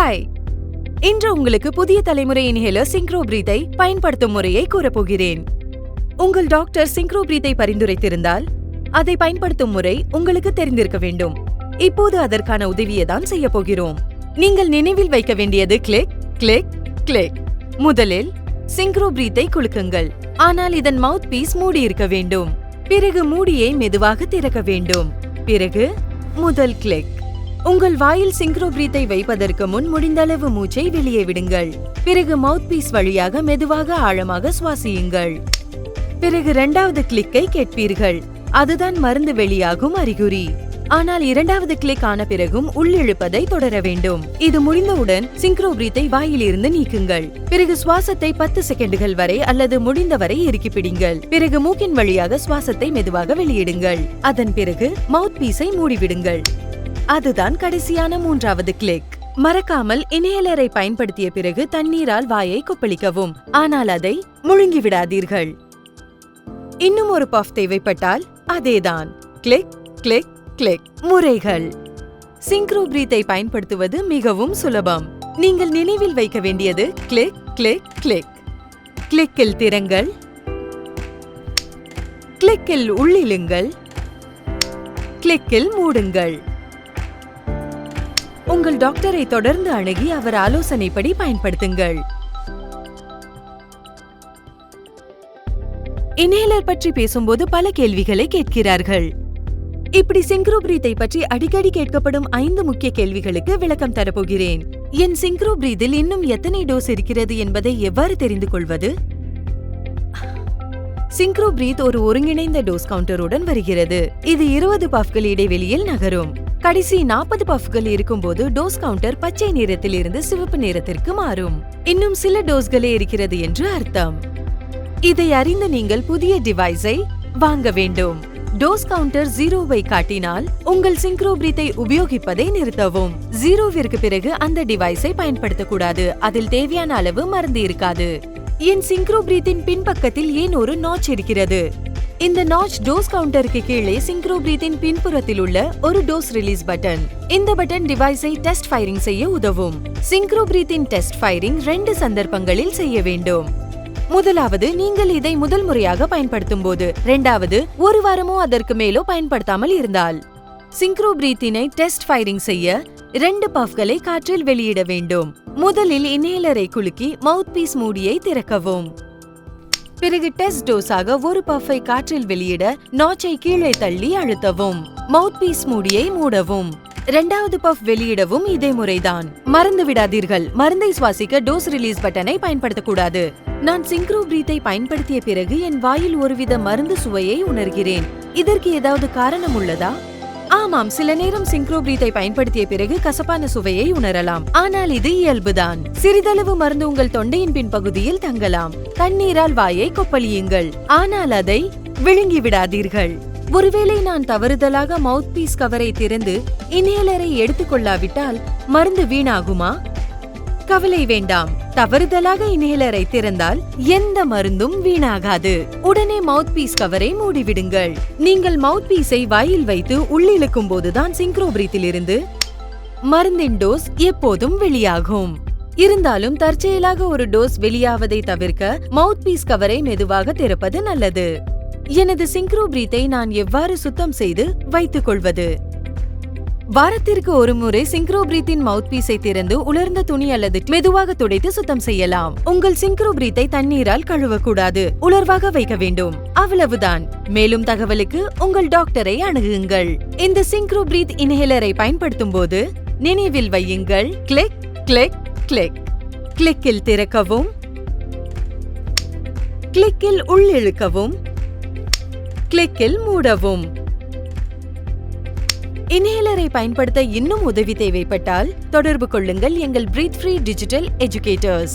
Hi இன்று உங்களுக்கு புதிய தலைமுறை இன்ஹேலர் சிங்க்ரோபிரீத்தை பயன்படுத்தும் முறையை கூறப்போகிறேன். உங்கள் டாக்டர் சிங்க்ரோபிரீத்தை பரிந்துரைத்திருந்தால் அதை பயன்படுத்தும் முறை உங்களுக்கு தெரிந்திருக்க வேண்டும். இப்போது அதற்கான உதவியை தான் செய்ய போகிறோம். நீங்கள் நினைவில் வைக்க வேண்டியது கிளிக் கிளிக் கிளிக். முதலில் சிங்க்ரோபிரீத்தை குலுக்குங்கள். ஆனால் இதன் மவுத் பீஸ் மூடி இருக்க வேண்டும். பிறகு மூடியை மெதுவாக திறக்க வேண்டும். பிறகு முதல் கிளிக். உங்கள் வாயில் சிங்க்ரோ பிரீத்தை வைப்பதற்கு முன் முடிந்தளவு மூச்சை வெளியே விடுங்கள். பிறகு மவுத் பீஸ் வழியாக மெதுவாக ஆழமாக சுவாசியுங்கள். பிறகு இரண்டாவது கிளிக்கை கேட்பீர்கள். அதுதான் மருந்து வெளியாகும் அறிகுறி. ஆனால் இரண்டாவது கிளிக் ஆன பிறகும் உள்ளிழுப்பதை தொடர வேண்டும். இது முடிந்தவுடன் சிங்க்ரோ பிரீத்தை வாயிலிருந்து நீக்குங்கள். பிறகு சுவாசத்தை பத்து செகண்டுகள் வரை அல்லது முடிந்தவரை இறுக்கி பிடிங்கள். பிறகு மூக்கின் வழியாக சுவாசத்தை மெதுவாக வெளியிடுங்கள். அதன் பிறகு மவுத் பீஸை மூடிவிடுங்கள். அதுதான் கடைசியான மூன்றாவது கிளிக் மறக்காமல் இன்ஹேலரை பயன்படுத்திய பிறகு தண்ணீரால் வாயை கொப்பளிக்கவும். ஆனால் அதை முழுங்கி விடாதீர்கள் இன்னும் ஒரு பஃப் தேவைப்பட்டால் அதேதான். கிளிக் கிளிக் கிளிக் முறைகள். சிங்க்ரோ பிரீத்தை பயன்படுத்துவது மிகவும் சுலபம். நீங்கள் நினைவில் வைக்க வேண்டியது கிளிக் கிளிக் கிளிக் கிளிக்கில் திறங்கள். கிளிக்கில் உள்ளிழுங்கள். கிளிக்கில் மூடுங்கள். உங்கள் டாக்டரை தொடர்ந்து அணுகி அவர் ஆலோசனைப்படி பயன்படுத்துங்கள். இன்ஹேலர் பற்றி பேசும்போது பல கேள்விகளை கேட்கிறார்கள். இப்படி சிங்க்ரோபிரீத்தை பற்றி அடிக்கடி கேட்கப்படும் ஐந்து முக்கிய கேள்விகளுக்கு விளக்கம் தரப்போகிறேன். என் சிங்க்ரோபிரீதில் இன்னும் எத்தனை டோஸ் இருக்கிறது என்பதை எவ்வாறு தெரிந்து கொள்வது? சிங்க்ரோபிரீத் ஒரு ஒருங்கிணைந்த டோஸ் கவுண்டருடன் வருகிறது. இது இருபது பஃப்கள் இடைவெளியில் நகரும். கடைசி நாற்பது பஃப்கள் இருக்கும்போது டோஸ் கவுண்டர் பச்சை நிறத்தில் இருந்து சிவப்பு நிறத்திற்கு மாறும். இன்னும் சில டோஸ்களே இருக்கிறது என்று அர்த்தம். இதை அறிந்த நீங்கள் புதிய டிவைஸை வாங்க வேண்டும். டோஸ் கவுண்டர் ஜீரோவை காட்டினால் உங்கள் சிங்க்ரோபிரீத்தை உபயோகிப்பதை நிறுத்தவும். ஜீரோவிற்கு பிறகு அந்த டிவைஸை பயன்படுத்தக்கூடாது. அதில் தேவையான அளவு மருந்து இருக்காது. என் சிங்க்ரோபிரீத்தின் பின்பக்கத்தில் ஏன் ஒரு நாச் இருக்கிறது? இந்த நாச் டோஸ் கவுண்டருக்கு கீழே சிங்க்ரோ பிரீத்தின் பின்புறத்தில் உள்ள ஒரு டோஸ் ரிலீஸ் பட்டன். இந்த பட்டன் டிவைஸை டெஸ்ட் ஃபயரிங் செய்ய உதவும். சிங்க்ரோ பிரீத்தின் டெஸ்ட் ஃபயரிங் ரெண்டு சந்தர்ப்பங்களில் செய்ய வேண்டும். முதலாவது நீங்கள் இதை முதல் முறையாக பயன்படுத்தும் போது இரண்டாவது ஒரு வாரமோ அதற்கு மேலோ பயன்படுத்தாமல் இருந்தால். சிங்க்ரோ பிரீத்தினை டெஸ்ட் ஃபயரிங் செய்ய இரண்டு பஃப்களை காற்றில் வெளியிட வேண்டும். முதலில் இன்ஹேலரை குலுக்கி மவுத் பீஸ் மூடியை திறக்கவும். பிறகு டெஸ்ட் டோஸாக ஒரு பஃபை காற்றில் வெளியிட நாச்சை கீழே தள்ளி அழுத்தவும் மவுத் பீஸ் மூடியை மூடவும். இரண்டாவது பஃப் வெளியிடவும் இதே முறைதான். மறந்து விடாதீர்கள். மருந்தை சுவாசிக்க டோஸ் ரிலீஸ் பட்டனை பயன்படுத்தக்கூடாது. நான் சிங்க்ரோ பிரீத்தை பயன்படுத்திய பிறகு என் வாயில் ஒருவித மருந்து சுவையை உணர்கிறேன். இதற்கு ஏதாவது காரணம் உள்ளதா? ஆமாம் சில நேரம் சிங்க்ரோபிரீத்தை பயன்படுத்திய பிறகு கசப்பான சுவையை உணரலாம். ஆனால் இது இயல்புதான். சிறிதளவு மருந்து உங்கள் தொண்டையின் பின்பகுதியில் தங்கலாம். தண்ணீரால் வாயை கொப்பளியுங்கள். ஆனால் அதை விழுங்கி விடாதீர்கள் ஒருவேளை நான் தவறுதலாக மவுத் பீஸ் கவரை திறந்து இன்ஹேலரை எடுத்துக்கொள்ளாவிட்டால் மருந்து வீணாகுமா? கவலை வேண்டாம். தவறுதலாக இன்ஹேலரை திறந்தால் எந்த மருந்தும் வீணாகாது. உடனே மவுத் பீஸ் கவரை மூடிவிடுங்கள். நீங்கள் மவுத் பீஸை வாயில் வைத்து உள்ளிழுக்கும் போதுதான் சிங்க்ரோ இருந்து மருந்தின் டோஸ் எப்போதும் வெளியாகும். இருந்தாலும் தற்செயலாக ஒரு டோஸ் வெளியாவதை தவிர்க்க மவுத் பீஸ் கவரை மெதுவாக திறப்பது நல்லது. எனது சிங்க்ரோ பிரீத்தை நான் எவ்வாறு சுத்தம் செய்து வைத்துக் கொள்வது? வாரத்திற்கு ஒரு முறை சிங்க்ரோ பிரீத்தின் மவுத் பீஸை திறந்து உலர்ந்த துணி அல்லது மெதுவாக துடைத்து சுத்தம் செய்யலாம். உங்கள் சிங்க்ரோ பிரீத்தை தண்ணீரால் கழுவக்கூடாது. உலர்வாக வைக்க வேண்டும். அவ்வளவுதான். மேலும் தகவலுக்கு உங்கள் டாக்டரை அணுகுங்கள். இந்த சிங்க்ரோ பிரீத் இன்ஹேலரை பயன்படுத்தும் போது நினைவில் வையுங்கள். Click click click. கிளிக்கில் திறக்கவும். கிளிக்கில் உள்ளிழுக்கவும். கிளிக்கில் மூடவும். இன்ஹேலரை பயன்படுத்த இன்னும் உதவி தேவைப்பட்டால் தொடர்பு கொள்ளுங்கள் எங்கள் பிரீத் ஃப்ரீ டிஜிட்டல் எஜுகேட்டர்ஸ்